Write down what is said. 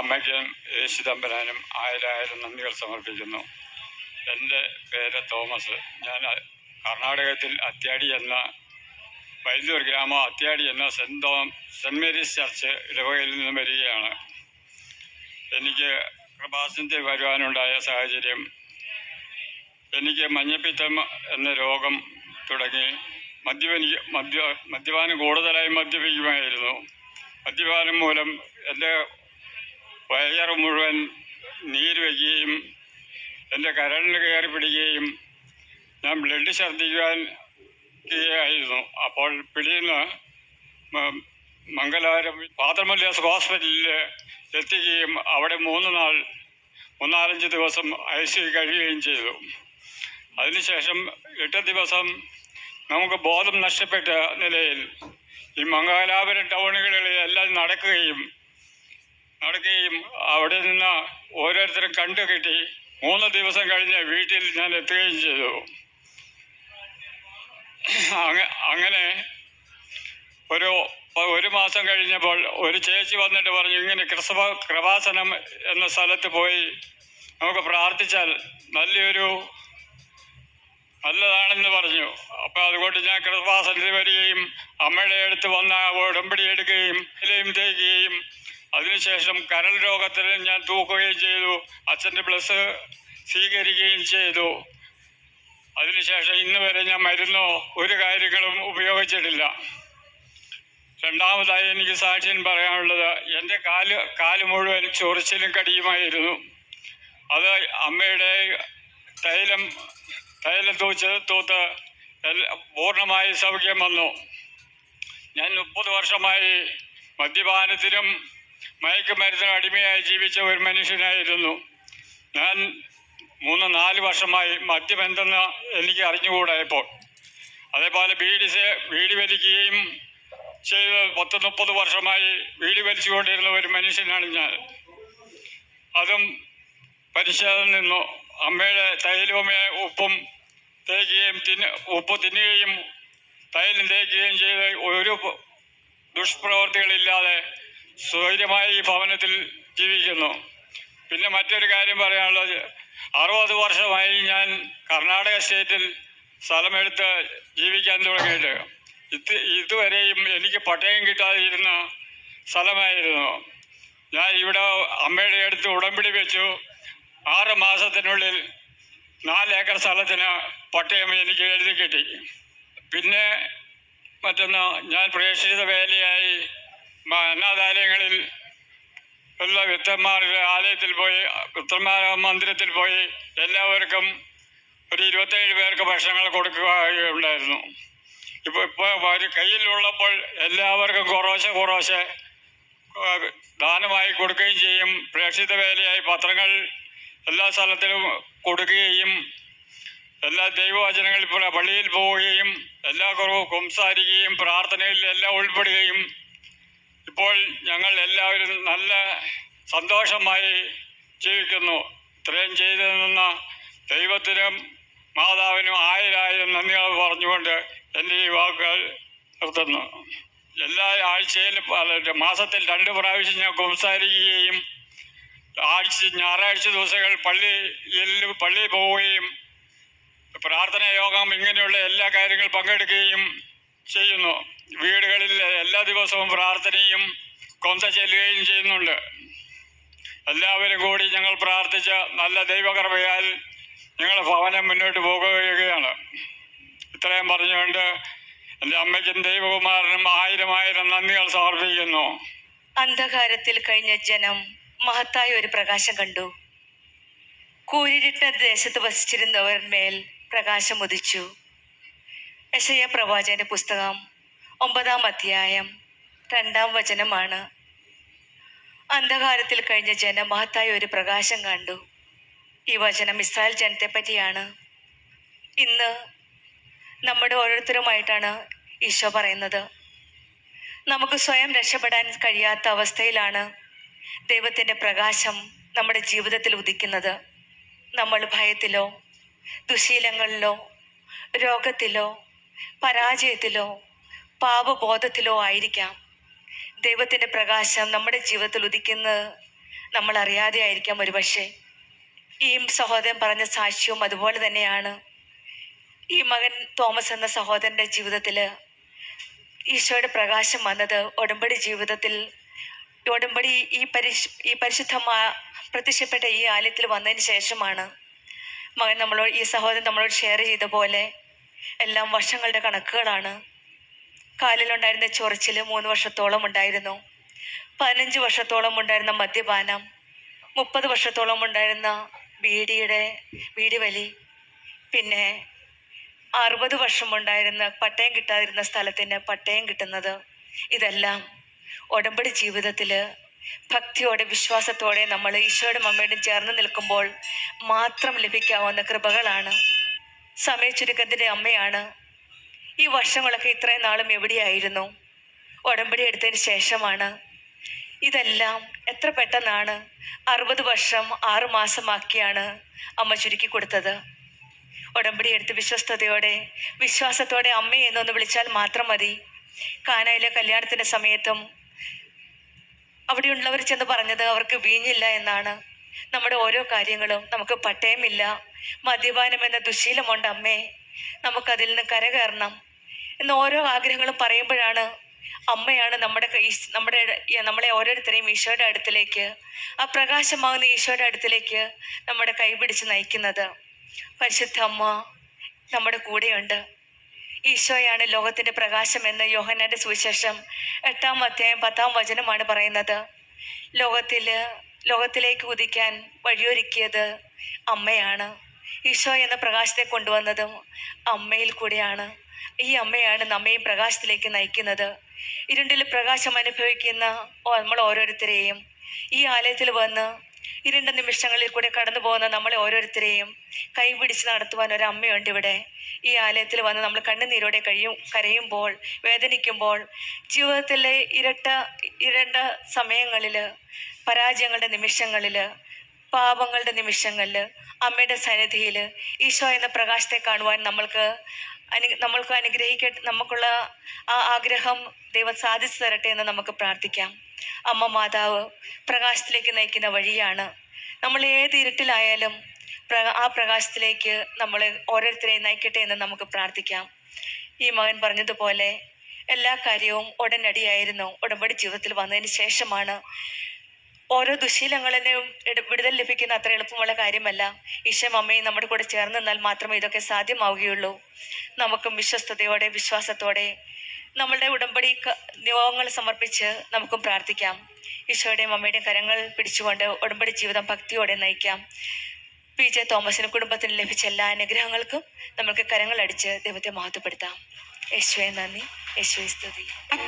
അമ്മയ്ക്കും യേശുദമ്പരാനും ആയിരായിരം നന്ദികൾ സമർപ്പിക്കുന്നു. എന്റെ പേര് തോമസ്. ഞാൻ കർണാടകത്തിൽ അത്യാടി എന്ന വൈദ്യൂർ ഗ്രാമം അത്യാടി എന്ന സെന്റ് തോം സെന്റ് മേരീസ് ചർച്ച് ഇടവകയിൽ നിന്നും വരികയാണ്. എനിക്ക് പ്രഭാസിന്റെ വരുവാനുണ്ടായ സാഹചര്യം എനിക്ക് മഞ്ഞപ്പിത്തം എന്ന രോഗം തുടങ്ങി മദ്യപനി മദ്യ മദ്യപാനം കൂടുതലായി മദ്യപിക്കുമായിരുന്നു. മദ്യപാനം മൂലം എന്റെ വയറ് മുഴുവൻ നീര് വയ്ക്കുകയും എന്റെ കരളിന് കയറി പിടിക്കുകയും ഞാൻ ബ്ലഡ് ഛർദ്ദിക്കുവാൻ ആയിരുന്നു അപ്പോൾ പിടിയുന്ന മംഗലാരം പാത്രമല്യാസ് ഹോസ്പിറ്റലിൽ എത്തിക്കുകയും അവിടെ മൂന്ന് നാൾ മൂന്നാലഞ്ച് ദിവസം ഐ സി കഴിയുകയും ചെയ്തു. അതിനുശേഷം എട്ട് ദിവസം നമുക്ക് ബോധം നഷ്ടപ്പെട്ട നിലയിൽ ഈ മംഗലാപുരം ടൗണുകളിൽ എല്ലാം നടക്കുകയും നടക്കുകയും അവിടെ നിന്ന് ഓരോരുത്തരും കണ്ടു കിട്ടി. മൂന്ന് ദിവസം കഴിഞ്ഞ് വീട്ടിൽ ഞാൻ എത്തുകയും ചെയ്തു. അങ്ങനെ ഒരു ഒരു മാസം കഴിഞ്ഞപ്പോൾ ഒരു ചേച്ചി വന്നിട്ട് പറഞ്ഞു ഇങ്ങനെ ക്രിസ്തവ കൃപാസനം എന്ന സ്ഥലത്ത് പോയി നമുക്ക് പ്രാർത്ഥിച്ചാൽ നല്ലൊരു നല്ലതാണെന്ന് പറഞ്ഞു. അപ്പോൾ അതുകൊണ്ട് ഞാൻ കൃപാസനത്തിൽ വരികയും അമ്മയുടെ അടുത്ത് വന്ന ഉടമ്പടി എടുക്കുകയും ഇലയും തേക്കുകയും അതിനുശേഷം കരൾ രോഗത്തിൽ ഞാൻ തൂക്കുകയും ചെയ്തു. അച്ഛന്റെ ബ്ലസ് സ്വീകരിക്കുകയും ചെയ്തു. അതിനുശേഷം ഇന്ന് വരെ ഞാൻ മരുന്നോ ഒരു കാര്യങ്ങളും ഉപയോഗിച്ചിട്ടില്ല. രണ്ടാമതായി എനിക്ക് സാക്ഷ്യം പറയാനുള്ളത് എന്റെ കാൽ കാൽ മുഴുവൻ ചൊറിച്ചിലും കടിയുമായിരുന്നു. അത് അമ്മയുടെ തൈലം തൈലം തൂച്ച് തൂത്ത് പൂർണമായി സൗഖ്യം വന്നു. ഞാൻ മുപ്പത് വർഷമായി മദ്യപാനത്തിനും മയക്കുമരുന്നിനും അടിമയായി ജീവിച്ച ഒരു മനുഷ്യനായിരുന്നു. ഞാൻ മൂന്ന് നാല് വർഷമായി മദ്യം എന്തെന്ന് എനിക്ക് അറിഞ്ഞുകൂടായപ്പോൾ. അതേപോലെ വീട് ബീഡി വലിക്കുകയും ചെയ്ത് പത്ത് മുപ്പത് വർഷമായി വീട് വലിച്ചുകൊണ്ടിരുന്ന ഒരു മനുഷ്യനാണ് ഞാൻ. അതും പരിശോധന നിന്നു അമ്മയുടെ തൈലവുമേ ഉപ്പും തേക്കുകയും തിന്ന് ഉപ്പ് തിന്നുകയും തൈലം തേക്കുകയും ചെയ്ത് ഒരു ദുഷ്പ്രവർത്തികളില്ലാതെ സ്വൈര്യമായി ഈ ഭവനത്തിൽ ജീവിക്കുന്നു. പിന്നെ മറ്റൊരു കാര്യം പറയാനുള്ളത് അറുപത് വർഷമായി ഞാൻ കർണാടക സ്റ്റേറ്റിൽ സ്ഥലമെടുത്ത് ജീവിക്കാൻ തുടങ്ങിയിട്ട്. ഇത് ഇതുവരെയും എനിക്ക് പട്ടയം കിട്ടാതിരുന്ന സ്ഥലമായിരുന്നു. ഞാൻ ഇവിടെ അമ്മയുടെ അടുത്ത് ഉടമ്പിടി വെച്ചു. ആറ് മാസത്തിനുള്ളിൽ നാല് ഏക്കർ സ്ഥലത്തിന് പട്ടയം എനിക്ക് എഴുതി കിട്ടി. പിന്നെ മറ്റൊന്ന് ഞാൻ പ്രേക്ഷിത വേലയായി അനാഥാലയങ്ങളിൽ ഉള്ള വിത്തന്മാരുടെ ആലയത്തിൽ പോയി വിത്തന്മാർ മന്ദിരത്തിൽ പോയി എല്ലാവർക്കും ഒരു ഇരുപത്തേഴ് പേർക്ക് ഭക്ഷണങ്ങൾ കൊടുക്കുകയുണ്ടായിരുന്നു. ഇപ്പോൾ ഇപ്പോൾ ഒരു കയ്യിലുള്ളപ്പോൾ എല്ലാവർക്കും കുറോശ കുറോശ ദാനമായി കൊടുക്കുകയും ചെയ്യും. പ്രേക്ഷിത വേലയായി പത്രങ്ങൾ എല്ലാ സ്ഥലത്തിലും കൊടുക്കുകയും എല്ലാ ദൈവവചനങ്ങളിൽ പള്ളിയിൽ പോവുകയും എല്ലാ കുറവും സംസാരിക്കുകയും പ്രാർത്ഥനയിൽ എല്ലാം ഉൾപ്പെടുകയും ഇപ്പോൾ ഞങ്ങൾ എല്ലാവരും നല്ല സന്തോഷമായി ജീവിക്കുന്നു. ഇത്രയും ചെയ്തു നിന്ന ദൈവത്തിനും മാതാവിനും ആയിരായിരം നന്ദികൾ പറഞ്ഞുകൊണ്ട് എന്റെ ഈ വാക്കുകൾ നിർത്തുന്നു. എല്ലാ ആഴ്ചയിലും മാസത്തിൽ രണ്ട് പ്രാവശ്യം ഞാൻ സംസാരിക്കുകയും ആഴ്ച ഞായറാഴ്ച ദിവസങ്ങൾ പള്ളിയിൽ പള്ളിയിൽ പോവുകയും പ്രാർത്ഥന യോഗം ഇങ്ങനെയുള്ള എല്ലാ കാര്യങ്ങളും പങ്കെടുക്കുകയും ചെയ്യുന്നു. വീടുകളിൽ എല്ലാ ദിവസവും പ്രാർത്ഥനയും കൊന്ത ചെല്ലുകയും ചെയ്യുന്നുണ്ട്. എല്ലാവരും കൂടി ഞങ്ങൾ പ്രാർത്ഥിച്ച നല്ല ദൈവകൃപയാൽ ഞങ്ങളുടെ ഭവനം മുന്നോട്ട് പോകുകയാണ്. ഇത്രയും പറഞ്ഞുകൊണ്ട് എന്റെ അമ്മയ്ക്കും ദൈവകുമാരനും ആയിരം ആയിരം നന്ദികൾ സമർപ്പിക്കുന്നു. അന്ധകാരത്തിൽ കഴിഞ്ഞ ജനം മഹത്തായ ഒരു പ്രകാശം കണ്ടു. കൂരിരുട്ട ദേശത്ത് വസിച്ചിരുന്നവർ മേൽ പ്രകാശം ഉദിച്ചു. യശയ പ്രവാചകന്റെ പുസ്തകം ഒമ്പതാം അധ്യായം രണ്ടാം വചനമാണ്. അന്ധകാരത്തിൽ കഴിഞ്ഞ ജനം മഹത്തായ ഒരു പ്രകാശം കണ്ടു. ഈ വചനം ഇസ്രായേൽ ജനത്തെ പറ്റിയാണ് ഇന്ന് നമ്മുടെ ഓരോരുത്തരുമായിട്ടാണ് ഈശോ പറയുന്നത്. നമുക്ക് സ്വയം രക്ഷപ്പെടാൻ കഴിയാത്ത അവസ്ഥയിലാണ് ദൈവത്തിന്റെ പ്രകാശം നമ്മുടെ ജീവിതത്തിൽ ഉദിക്കുന്നത്. നമ്മൾ ഭയത്തിലോ ദുശീലങ്ങളിലോ രോഗത്തിലോ പരാജയത്തിലോ പാപബോധത്തിലോ ആയിരിക്കാം. ദൈവത്തിന്റെ പ്രകാശം നമ്മുടെ ജീവിതത്തിൽ ഉദിക്കുന്നത് നമ്മൾ അറിയാതെ ആയിരിക്കാം ഒരുപക്ഷെ. ഈ സഹോദരൻ പറഞ്ഞ സാക്ഷ്യവും അതുപോലെ തന്നെയാണ്. ഈ മകൻ തോമസ് എന്ന സഹോദരന്റെ ജീവിതത്തിൽ ഈശോയുടെ പ്രകാശം വന്നത് ഉടമ്പടി ജീവിതത്തിൽ ഉടമ്പടി ഈ പരിശ് ഈ പരിശുദ്ധമാ പ്രത്യക്ഷപ്പെട്ട ഈ ആലയത്തിൽ വന്നതിന് ശേഷമാണ് മകൻ നമ്മളോട് ഈ സഹോദരൻ നമ്മളോട് ഷെയർ ചെയ്ത പോലെ എല്ലാം വർഷങ്ങളുടെ കണക്കുകളാണ്. കാലിലുണ്ടായിരുന്ന ചൊറിച്ചിൽ മൂന്ന് വർഷത്തോളം ഉണ്ടായിരുന്നു. പതിനഞ്ച് വർഷത്തോളം ഉണ്ടായിരുന്ന മദ്യപാനം മുപ്പത് വർഷത്തോളം ഉണ്ടായിരുന്ന ബീഡിയുടെ ബീഡി വലി പിന്നെ അറുപത് വർഷമുണ്ടായിരുന്ന പട്ടയം കിട്ടാതിരുന്ന സ്ഥലത്തിന് പട്ടയം കിട്ടുന്നത്. ഇതെല്ലാം ഉടമ്പടി ജീവിതത്തിൽ ഭക്തിയോടെ വിശ്വാസത്തോടെ നമ്മൾ ഈശോയുടെ അമ്മയോടും ചേർന്ന് നിൽക്കുമ്പോൾ മാത്രം ലഭിക്കാവുന്ന കൃപകളാണ്. സമയ ചുരുക്കത്തിന്റെ അമ്മയാണ് ഈ വർഷങ്ങളൊക്കെ ഇത്രയും നാളും എവിടെയായിരുന്നു? ഉടമ്പടി എടുത്തതിന് ശേഷമാണ്. ഇതെല്ലാം എത്ര പെട്ടെന്നാണ്? അറുപത് വർഷം ആറു മാസമാക്കിയാണ് അമ്മ ചുരുക്കി കൊടുത്തത്. ഉടമ്പടി എടുത്ത് വിശ്വസ്തയോടെ വിശ്വാസത്തോടെ അമ്മ എന്നൊന്ന് വിളിച്ചാൽ മാത്രം മതി. കാനയിലെ കല്യാണത്തിന്റെ സമയത്തും അവിടെയുള്ളവർ ചെന്ന് പറഞ്ഞത് അവർക്ക് വീഞ്ഞില്ല എന്നാണ്. നമ്മുടെ ഓരോ കാര്യങ്ങളും നമുക്ക് പട്ടയമില്ല. മദ്യപാനം എന്ന ദുശീലമുണ്ട് അമ്മേ. നമുക്കതിൽ നിന്ന് കരകയറണം. എന്ന് ഓരോ ആഗ്രഹങ്ങളും പറയുമ്പോഴാണ് അമ്മയാണ് നമ്മുടെ നമ്മുടെ നമ്മളെ ഓരോരുത്തരെയും ഈശോയുടെ അടുത്തിലേക്ക് ആ പ്രകാശമാകുന്ന ഈശോയുടെ അടുത്തിലേക്ക് നമ്മുടെ കൈപിടിച്ച് നയിക്കുന്നത്. പരിശുദ്ധ അമ്മ നമ്മുടെ കൂടെയുണ്ട്. ഈശോയാണ് ലോകത്തിന്റെ പ്രകാശം എന്ന് യോഹന്നാന്റെ സുവിശേഷം എട്ടാം അധ്യായം പത്താം വചനമാണ് പറയുന്നത്. ലോകത്തിൽ ലോകത്തിലേക്ക് ഉദിക്കാൻ വഴിയൊരുക്കിയത് അമ്മയാണ്. ഈശോ എന്ന പ്രകാശത്തെ കൊണ്ടുവന്നതും അമ്മയിൽ കൂടെയാണ്. ഈ അമ്മയാണ് നമ്മയും പ്രകാശത്തിലേക്ക് നയിക്കുന്നത്. ഇരുണ്ടിൽ പ്രകാശം അനുഭവിക്കുന്ന നമ്മൾ ഓരോരുത്തരെയും. ഈ ആലയത്തിൽ വന്ന് ഇരുണ്ട നിമിഷങ്ങളിൽ കൂടെ കടന്നു പോകുന്ന നമ്മളെ ഓരോരുത്തരെയും കൈപിടിച്ച് നടത്തുവാൻ ഒരു അമ്മയുണ്ട് ഇവിടെ. ഈ ആലയത്തിൽ വന്ന് നമ്മൾ കണ്ണുനീരോടെ കഴിയും കരയുമ്പോൾ വേദനിക്കുമ്പോൾ ജീവിതത്തിലെ ഇരട്ട ഇരണ്ട സമയങ്ങളിൽ പരാജയങ്ങളുടെ നിമിഷങ്ങളിൽ പാപങ്ങളുടെ നിമിഷങ്ങളിൽ അമ്മയുടെ സന്നിധിയിൽ ഈശോ എന്ന പ്രകാശത്തെ കാണുവാൻ നമ്മൾക്ക് അനു നമ്മൾക്ക് അനുഗ്രഹിക്ക നമുക്കുള്ള ആ ആഗ്രഹം ദൈവം സാധിച്ചു തരട്ടെ എന്ന് നമുക്ക് പ്രാർത്ഥിക്കാം. അമ്മ മാതാവ് പ്രകാശത്തിലേക്ക് നയിക്കുന്ന വഴിയാണ്. നമ്മൾ ഏത് ഇരുട്ടിലായാലും ആ പ്രകാശത്തിലേക്ക് നമ്മൾ ഓരോരുത്തരെയും നയിക്കട്ടെ എന്ന് നമുക്ക് പ്രാർത്ഥിക്കാം. ഈ മകൻ പറഞ്ഞതുപോലെ എല്ലാ കാര്യവും ഉടനടിയായിരുന്നു. ഉടമ്പടി ജീവിതത്തിൽ വന്നതിന് ശേഷമാണ് ഓരോ ദുശീലങ്ങളെയും ഇട- വിടുതൽ ലഭിക്കുന്ന അത്ര എളുപ്പമുള്ള കാര്യമല്ല. ഈശോ അമ്മയും നമ്മുടെ കൂടെ ചേർന്ന് നിന്നാൽ മാത്രമേ ഇതൊക്കെ സാധ്യമാവുകയുള്ളൂ. നമുക്കും വിശ്വസ്തയോടെ വിശ്വാസത്തോടെ നമ്മളുടെ ഉടമ്പടി നിയോഗങ്ങൾ സമർപ്പിച്ച് നമുക്കും പ്രാർത്ഥിക്കാം. ഈശോയുടെയും അമ്മയുടെയും കരങ്ങൾ പിടിച്ചുകൊണ്ട് ഉടമ്പടി ജീവിതം ഭക്തിയോടെ നയിക്കാം. പി. ജെ. തോമസിന് കുടുംബത്തിന് ലഭിച്ച എല്ലാ അനുഗ്രഹങ്ങൾക്കും നമുക്ക് കരങ്ങളടിച്ച് ദൈവത്തെ മഹത്വപ്പെടുത്താം. യേശുവെ നന്ദി. യേശുവെ സ്തുതി.